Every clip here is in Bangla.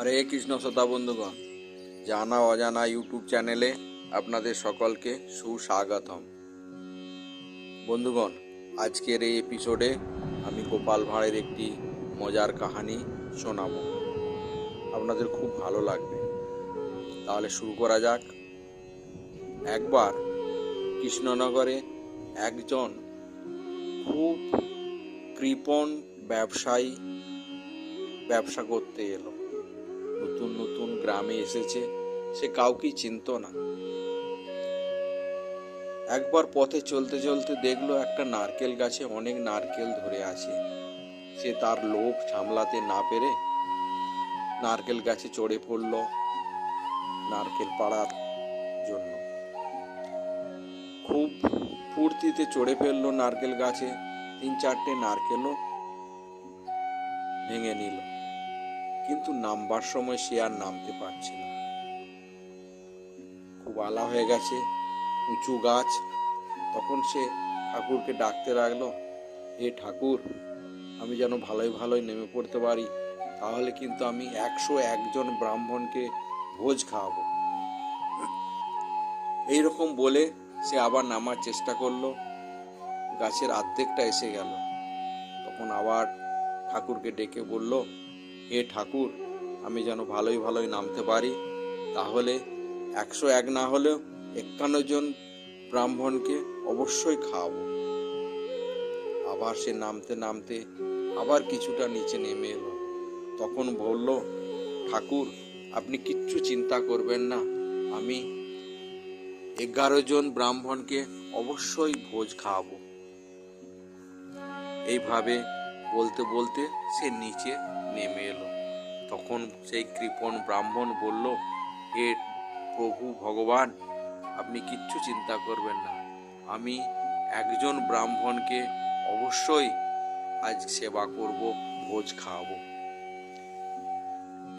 হরে কৃষ্ণ শ্রোতা বন্ধুগণ, জানা অজানা ইউটিউব চ্যানেলে আপনাদের সকলকে সুস্বাগতম। বন্ধুগণ, আজকের এই এপিসোডে আমি গোপাল ভাঁড়ের একটি মজার কাহানি শোনাবো। আপনাদের খুব ভালো লাগবে। তাহলে শুরু করা যাক। একবার কৃষ্ণনগরে একজন খুব কৃপণ ব্যবসায়ী ব্যবসা করতে এলো। নতুন নতুন গ্রামে এসেছে, সে কাউকেই চিনত না। একবার পথে চলতে চলতে দেখল একটা নারকেল গাছে অনেক নারকেল ধরে আছে। সে তার লোভ সামলাতে না পেরে নারকেল গাছে চড়ে পড়ল নারকেল পাড়ার জন্য। খুব ফুর্তিতে চড়ে ফেলল নারকেল গাছে। তিন চারটে নারকেলও ভেঙে নিল। কিন্তু নামবার সময় সে আর নামতে পারছে না। খুব আলা হয়ে গেছে, উঁচু গাছ। তখন সে ঠাকুরকে ডাকতে লাগল, হে ঠাকুর, আমি যেন ভালোই ভালোই নেমে পড়তে পারি, তাহলে কিন্তু আমি একশো একজন ব্রাহ্মণকে ভোজ খাওয়াবো। এইরকম বলে সে আবার নামার চেষ্টা করল। গাছের আর্ধেকটা এসে গেল। তখন আবার ঠাকুরকে ডেকে বলল হে ঠাকুর, আমি যেন ভালোই ভালোই নামতে পারি। তাহলে একশো এক না হলেও একান্ন জন ব্রাহ্মণকে অবশ্যই খাওয়াবো। আবার সে নামতে নামতে আবার কিছুটা নিচে নেমে এলো। তখন বলল, ঠাকুর, আপনি কিচ্ছু চিন্তা করবেন না। আমি এগারো জন ব্রাহ্মণকে অবশ্যই ভোজ খাওয়াবো। এইভাবে বলতে বলতে সে নিচে নেমে এলো। তখন সেই কৃপণ ব্রাহ্মণ বলল, হে প্রভু ভগবান, আপনি কিচ্ছু চিন্তা করবেন না। আমি একজন ব্রাহ্মণকে অবশ্যই আজ সেবা করব, ভোজ খাওয়াবো।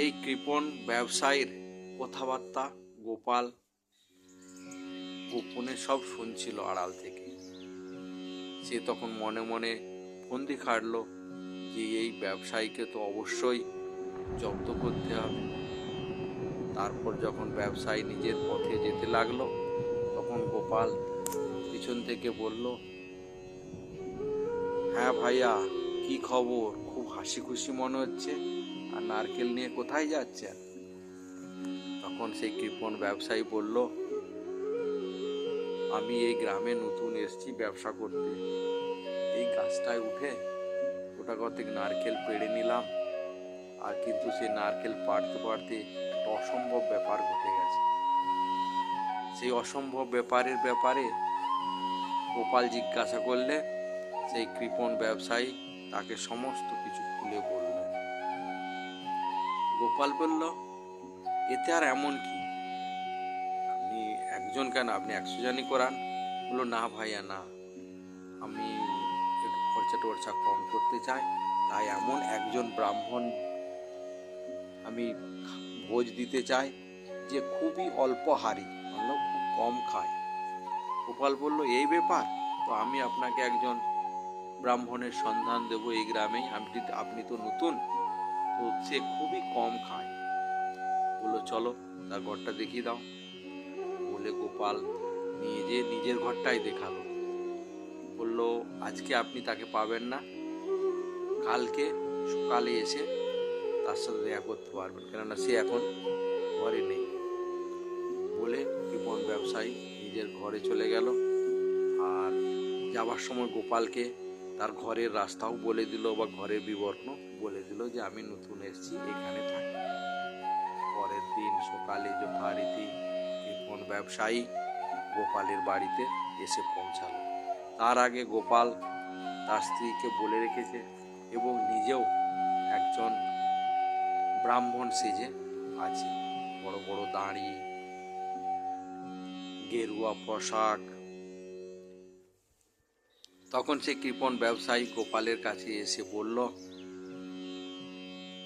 এই কৃপণ ব্যবসায়ীর কথাবার্তা গোপাল গোপনে সব শুনছিল আড়াল থেকে। সে তখন মনে মনে ফন্দি খাটলো যে এই ব্যবসায়ীকে তো অবশ্যই জব্দ করতে হবে। তারপর যখন ব্যবসায়ী নিজের পথে যেতে লাগল, তখন গোপাল পিছন থেকে বলল হ্যাঁ ভাইয়া, কি খবর? খুব হাসি খুশি মনে হচ্ছে। আর নারকেল নিয়ে কোথায় যাচ্ছেন? তখন সেই কৃপণ ব্যবসায়ী বলল, আমি এই গ্রামে নতুন এসেছি ব্যবসা করতে। এই গাছটায় উঠে ওটা কতক নারকেল পেড়ে নিলাম। আর কিন্তু সেই নারকেল পাড়তে পাড়তে একটা অসম্ভব ব্যাপার ঘটে গেছে। সেই অসম্ভব ব্যাপারের ব্যাপারে গোপাল জিজ্ঞাসা করলে, সেই কৃপণ ব্যবসায়ী তাকে সমস্ত কিছু খুলে বললেন। গোপাল বলল, এতে আর এমন কি? আপনি একজন কেন? আপনি একশো জনই করান? বলল, না ভাইয়া, না। আমি খরচা টরচা কম করতে চাই তাই এমন একজন ব্রাহ্মণ আমি ভোজ দিতে চাই যে খুবই অল্প হারি মানে খুব কম খায়। গোপাল বলল, এই ব্যাপার? তো আমি আপনাকে একজন ব্রাহ্মণের সন্ধান দেব এই গ্রামেই। আপনি আপনি তো নতুন, তো সে খুবই কম খায়। বলল, চলো, তার ঘরটা দেখিয়ে দাও। বলে গোপাল নিয়ে যে নিজের ঘরটাই দেখাল। বলল, আজকে আপনি তাকে পাবেন না। কালকে, সকালে এসে তার সাথে দেখা করতে পারবেন। কেননা সে এখন ঘরে নেই। বলে কৃপণ ব্যবসায়ী নিজের ঘরে চলে গেল। আর যাবার সময় গোপালকে তার ঘরের রাস্তাও বলে দিল বা ঘরের বিবরণ বলে দিল যে, আমি নতুন এসেছি, এখানে থাকি। পরের দিন সকালে যথারীতি কৃপণ ব্যবসায়ী গোপালের বাড়িতে এসে পৌঁছালো। তার আগে গোপাল তার স্ত্রীকে বলে রেখেছে এবং নিজেও একজন ব্রাহ্মণ সেজে আছে। বড় বড় দাঁড়ি, গেরুয়া পোশাক। তখন সে কৃপণ ব্যবসায়ী গোপালের কাছে এসে বলল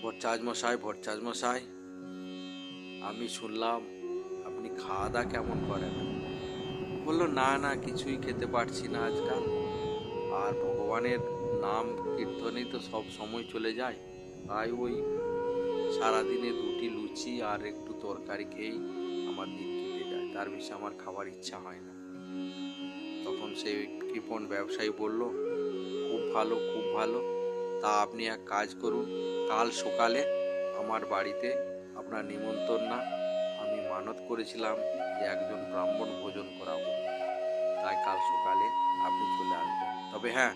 ভট্টাজ মশাই ভট্টাজ মশাই আমি শুনলাম আপনি খাওয়া দাওয়া কেমন করেন? বলল, না না, কিছুই খেতে পারছি না আজকাল। আর ভগবানের নাম কীর্তনেই তো সব সময় চলে যায়। তাই ওই সারাদিনে দুটি লুচি আর একটু তরকারি খেয়েই আমার দিন কেটে যায়। তার বেশি আমার খাবার ইচ্ছা হয় না। তখন সেই কৃপণ ব্যবসায়ী বলল, খুব ভালো খুব ভালো। তা আপনি এক কাজ করুন, কাল সকালে আমার বাড়িতে আপনার নিমন্ত্রণ না, আমি মানত করেছিলাম একজন ব্রাহ্মণ ভোজন করাবো, তাই কাল সকালে আপনি চলে আসবেন। তবে হ্যাঁ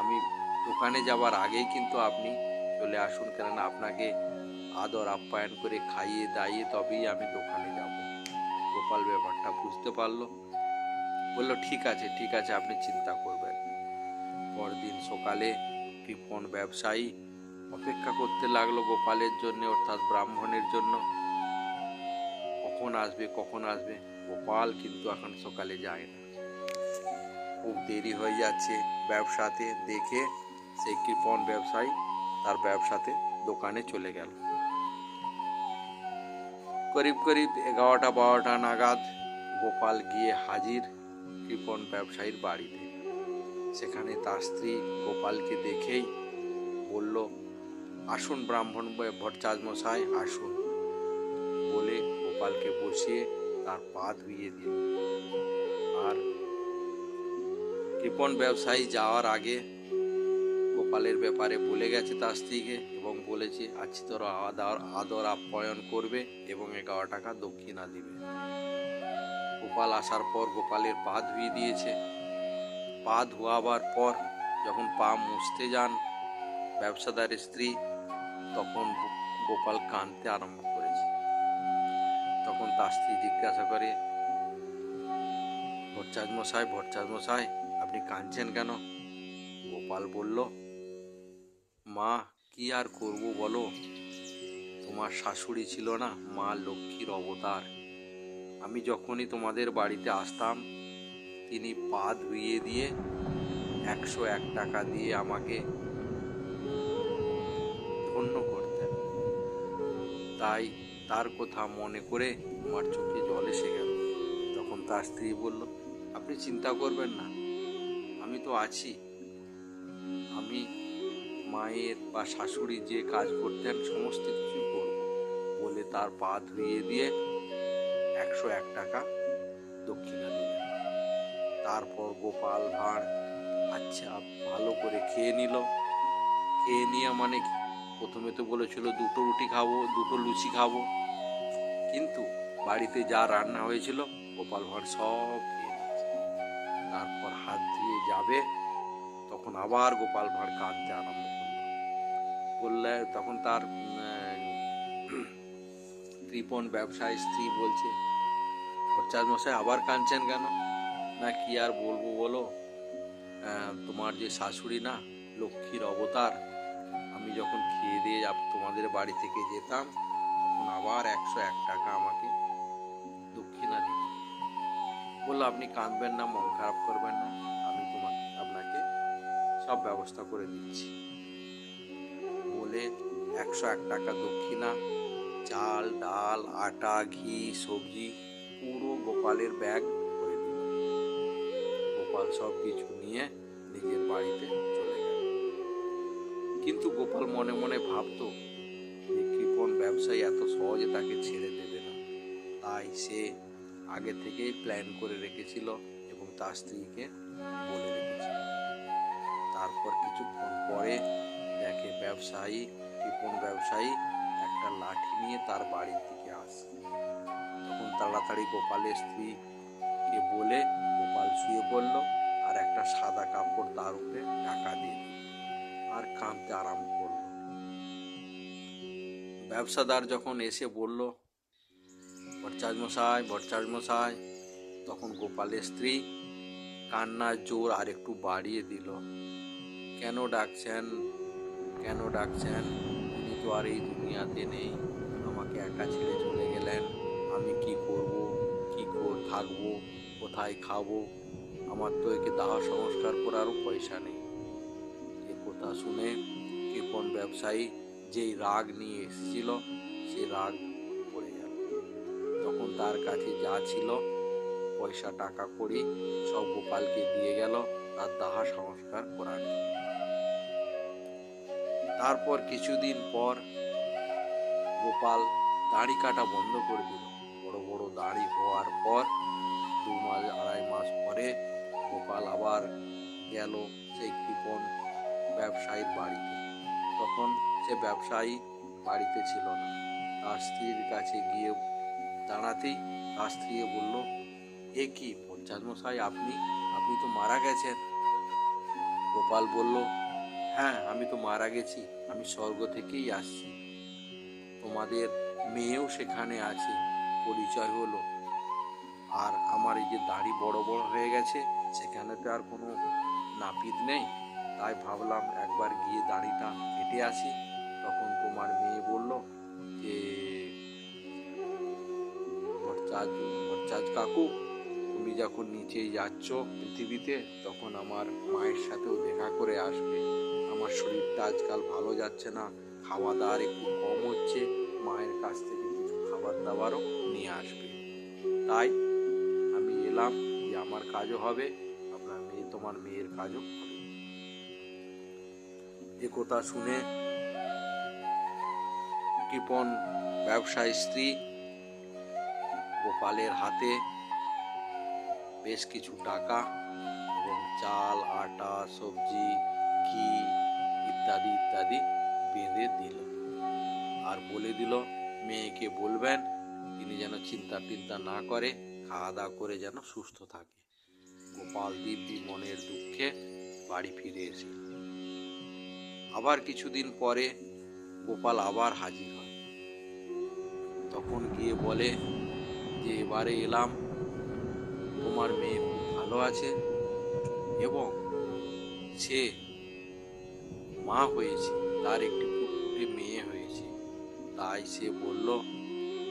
আমি দোকানে যাওয়ার আগেই কিন্তু আপনি চলে আসুন, কেননা আপনাকে আদর আপ্যায়ন করে খাইয়ে দাইয়ে তবেই আমি দোকানে যাব। গোপাল ব্যাপারটা বুঝতে পারল। বলল, ঠিক আছে ঠিক আছে, আপনি চিন্তা করবেন পরদিন সকালে কৃপণ ব্যবসায়ী অপেক্ষা করতে লাগল গোপালের জন্য, অর্থাৎ ব্রাহ্মণের জন্য। কখন আসবে কখন আসবে, গোপাল কিন্তু এখন সকালে যায় না। খুব দেরি হয়ে যাচ্ছে ব্যবসাতে দেখে সেই কৃপণ ব্যবসায়ী তার ব্যবসাতে দোকানে চলে গেল। করিব করিব এগারোটা বারোটা নাগাদ গোপাল গিয়ে হাজির কৃপণ ব্যবসায়ীর বাড়িতে। সেখানে তার স্ত্রী গোপালকে দেখেই বলল, আসুন ব্রাহ্মণ ভট্টাচ মশাই আসুন। গোপালকে বসিয়ে তার পা ধুইয়ে দিল। আর কৃপণ ব্যবসায়ী যাওয়ার আগে গোপালের ব্যাপারে বলে গেছে তার স্ত্রীকে এবং বলেছে আছি তোর আদর আদর আপ্যায়ন করবে এবং এগারো টাকা দক্ষিণা দিবে। গোপাল আসার পর গোপালের পা ধুয়ে দিয়েছে। পা ধোয়াবার পর যখন পা মুছতে যান ব্যবসাদারের স্ত্রী, তখন গোপাল কাঁদতে আরম্ভ তার স্ত্রী জিজ্ঞাসা করে ভট্টাচ মশাই ভট্টাচ মশাই, আপনি কাঁদছেন কেন? গোপাল বলল, মা, কি আর করব বলো? তোমার শাশুড়ি ছিল না, মা লক্ষ্মীর অবতার। আমি যখনই তোমাদের বাড়িতে আসতাম, তিনি পা ধুইয়ে দিয়ে একশো এক টাকা দিয়ে আমাকে ধন্য করতেন। তাই তার কথা মনে করে আমার চোখে জল এসে গেল। তখন তার স্ত্রী বলল, আপনি চিন্তা করবেন না, আমি তো আছি। আমি মায়ের বা শাশুড়ি যে কাজ করতেন সমস্ত কিছু করব। বলে তার পা ধুইয়ে দিয়ে একশো এক টাকা দক্ষিণা দিলেন। তারপর গোপাল ভাঁড় আচ্ছা ভালো করে খেয়ে নিল। খেয়ে নিয়ে মানে প্রথমে তো বলেছিল দুটো রুটি খাব, দুটো লুচি খাব। কিন্তু বাড়িতে যা রান্না হয়েছিল, গোপাল ভাঁড় সব তারপর হাত ধুয়ে যাবে, তখন আবার গোপাল ভাঁড় কাঁদতে আরম্ভ করল। বললে, তখন তার কৃপণ ব্যবসায়ী স্ত্রী বলছে ভট্টাচ মশাই আবার কাঁদছেন কেন? না, কি আর বলব বলো? তোমার যে শাশুড়ি না, লক্ষ্মীর অবতার, আমি যখন খেয়ে দিয়ে তোমাদের বাড়ি থেকে যেতাম তখন আবার একশো এক টাকা আমাকে দক্ষিণা দিত বলল, আপনি কাঁদবেন না, মন খারাপ করবেন না, আমি তোমাকে আপনাকে সব ব্যবস্থা করে দিচ্ছি। বলে একশো এক টাকা দক্ষিণা, চাল, ডাল, আটা, ঘি, সবজি, পুরো গোপালের ব্যাগ করে দিল। গোপাল সব কিছু নিয়ে নিজের বাড়িতে চলে গেল। কিন্তু গোপাল মনে মনে ভাবতো ব্যবসায়ী এত সহজে তাকে ছেড়ে দেবে না। তাই সে আগে থেকেই প্ল্যান করে রেখেছিল এবং তার স্ত্রীকে বলে রেখেছিল। তারপর কিছুক্ষণ পরে দেখে ব্যবসায়ী কৃপণ ব্যবসায়ী একটা লাঠি নিয়ে তার বাড়ির দিকে আসে। তখন তাড়াতাড়ি গোপালের স্ত্রীকে বলে গোপাল শুয়ে পড়ল আর একটা সাদা কাপড় তার উপরে ঢাকা দিয়ে আর কাঁদতে আরাম করল ব্যবসাদার যখন এসে বলল ভট্টাচ মশাই ভট্টাচ মশাই তখন গোপালের স্ত্রী কান্নার জোর আর একটু বাড়িয়ে দিল। কেন ডাকছেন? কেন ডাকছেন? উনি তো আর এই দুনিয়াতে নেই। আমাকে একা ছেড়ে চলে গেলেন। আমি কি করব? কি কর থাকব? কোথায় খাব? আমার তো একে দাহ সংস্কার করারও পয়সা নেই। এ কথা শুনে কৃপণ ব্যবসায়ী যেই রাগ নিয়ে এসেছিল সেই রাগ পড়ে গেল। তখন তার কাছে যা ছিল, পয়সা, টাকা করি সব গোপালকে দিয়ে গেল তার দাহা সংস্কার করার তারপর কিছুদিন পর গোপাল দাড়ি কাটা বন্ধ করে দিল। বড় বড় দাড়ি হওয়ার পর দু মাস, আড়াই মাস পরে গোপাল আবার গেল সেই কৃপণ ব্যবসায়ীর বাড়িতে। তখন সে ব্যবসায়ী বাড়িতে ছিল না। তার স্ত্রীর কাছে গিয়ে দাঁড়াতেই তার স্ত্রী বলল, এ কি পঞ্চাশ মশাই আপনি আপনি তো মারা গেছেন। গোপাল বলল হ্যাঁ আমি তো মারা গেছি, আমি স্বর্গ থেকেই আসছি। তোমাদের মেয়েও সেখানে আছে, পরিচয় হলো। আর আমার এই যে দাড়ি বড় বড় হয়ে গেছে, সেখানে তো আর কোনো নাপিত নেই। তাই ভাবলাম একবার গিয়ে দাড়িটা কেটে আসি। তখন তোমার মেয়ে বলল যে ভট্টাচ কাকু, তুমি যখন নিচে যাচ্ছ পৃথিবীতে, তখন আমার মায়ের সাথেও দেখা করে আসবে। আমার শরীরটা আজকাল ভালো যাচ্ছে না খাওয়া দাওয়ার একটু কম হচ্ছে, মায়ের কাছ থেকে কিছু খাবার দাবারও নিয়ে আসবে। তাই আমি এলাম যে আমার কাজও হবে, আপনার মেয়ে তোমার মেয়ের কাজও হবে। এ কথা শুনে কৃপন ব্যবসায়ী স্ত্রী গোপালের হাতে বেশ কিছু টাকা এবং চাল, আটা, সবজি, ঘি ইত্যাদি ইত্যাদি বেঁধে দিল। আর বলে দিল, মেয়েকে বলবেন, তিনি যেন চিন্তা টিন্তা না করে, খাওয়া দাওয়া করে যেন সুস্থ থাকে। গোপাল দিব্যি মনের দুঃখে বাড়ি ফিরে এসে আবার কিছুদিন পরে গোপাল আবার হাজির হয়। তখন গিয়ে বলে যে, এবারে এলাম। তোমার মেয়ে খুব ভালো আছে এবং সে মা হয়েছে, তার একটি ফুটফুটে মেয়ে হয়েছে। তাই সে বলল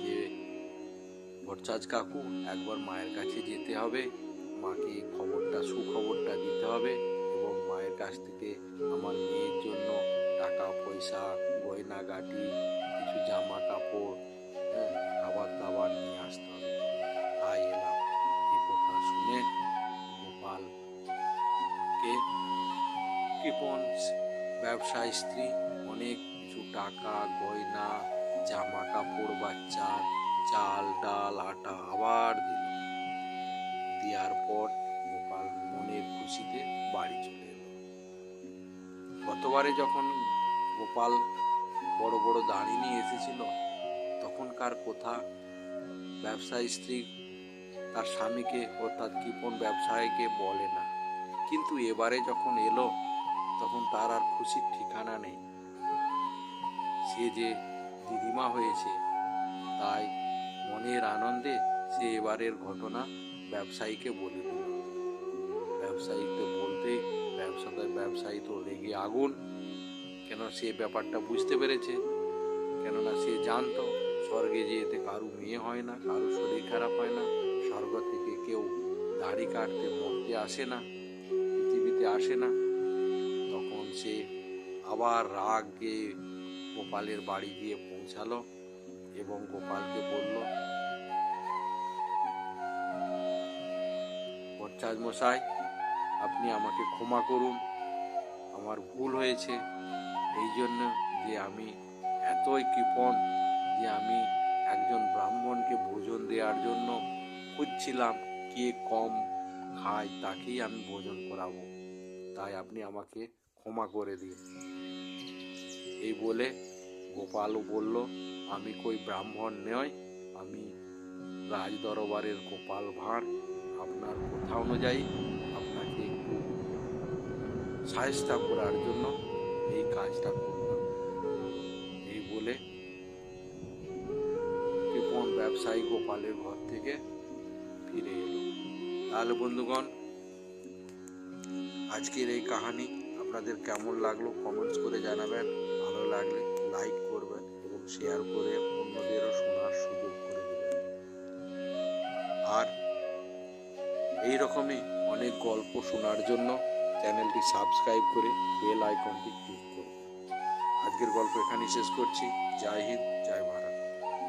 যে ভট্টাচ কাকু, একবার মায়ের কাছে যেতে হবে। মাকে খবরটা, সুখবরটা দিতে হবে এবং মায়ের কাছ থেকে আমার মেয়ের জন্য টাকা, পয়সা গয়না গাটি কিছু জামা কাপড় কৃপন ব্যবসায়ী স্ত্রী, অনেক কিছু, টাকা, গয়না জামা কাপড় বাচ্চার চাল, ডাল, আটা আবার দিল। দেওয়ার পর গোপাল মনের খুশিতে বাড়ি চলে এলো। গতবারে যখন গোপাল বড় বড় দাড়ি নিয়ে এসেছিল, তখনকার কথা, ব্যবসায়ী স্ত্রী তার স্বামীকে অর্থাৎ কৃপন ব্যবসায়ীকে বলে না। কিন্তু এবারে যখন এলো খুশির ঠিকানা নেই। সে যে দিদিমা হয়েছে, তাই মনের আনন্দে সে এবারের ঘটনা ব্যবসায়ীকে বলে দিল। ব্যবসায়ীকে বলতে ব্যবসাদার ব্যবসায়ী তো রেগে আগুন। কেন সে ব্যাপারটা বুঝতে পেরেছে। কেননা সে জানতো, স্বর্গে যে এতে কারু মেয়ে হয় না, কারু শরীর খারাপ হয় না, স্বর্গ থেকে কেউ দাড়ি কাটতে মরতে আসে না, পৃথিবীতে আসে না। সে আবার রাগে গোপালের বাড়ি গিয়ে পৌঁছালো এবং গোপালকে বলল ভট্টাচ মশাই, আপনি আমাকে ক্ষমা করুন। আমার ভুল হয়েছে। এই জন্য যে আমি এতই কৃপণ যে আমি একজন ব্রাহ্মণকে ভোজন দেওয়ার জন্য খুঁজছিলাম, কে কম খায় তাকেই আমি ভোজন করাবো। তাই আপনি আমাকে ক্ষমা করে দিন। এই বলে গোপালও বলল, আমি কই ব্রাহ্মণ নয় আমি রাজ দরবারের গোপাল ভাঁড়। আপনার কথা অনুযায়ী আপনাকে একটু সাহেস্তা করার জন্য এই কাজটা করলাম। এই বলে কৃপণ ব্যবসায়ী গোপালের ঘর থেকে ফিরে এলো। তাহলে বন্ধুগণ, আজকের এই কাহানি আপনাদের কেমন লাগল কমেন্টস করে জানাবেন। ভালো লাগলে লাইক করবেন এবং শেয়ার করে অন্যদেরও শোনার সুযোগ করে দেবেন। আর এই রকমই অনেক গল্প শোনার জন্য চ্যানেলটি সাবস্ক্রাইব করে বেল আইকনটি ক্লিক করুন। আজকের গল্প এখানেই শেষ করছি। জয় হিন্দ।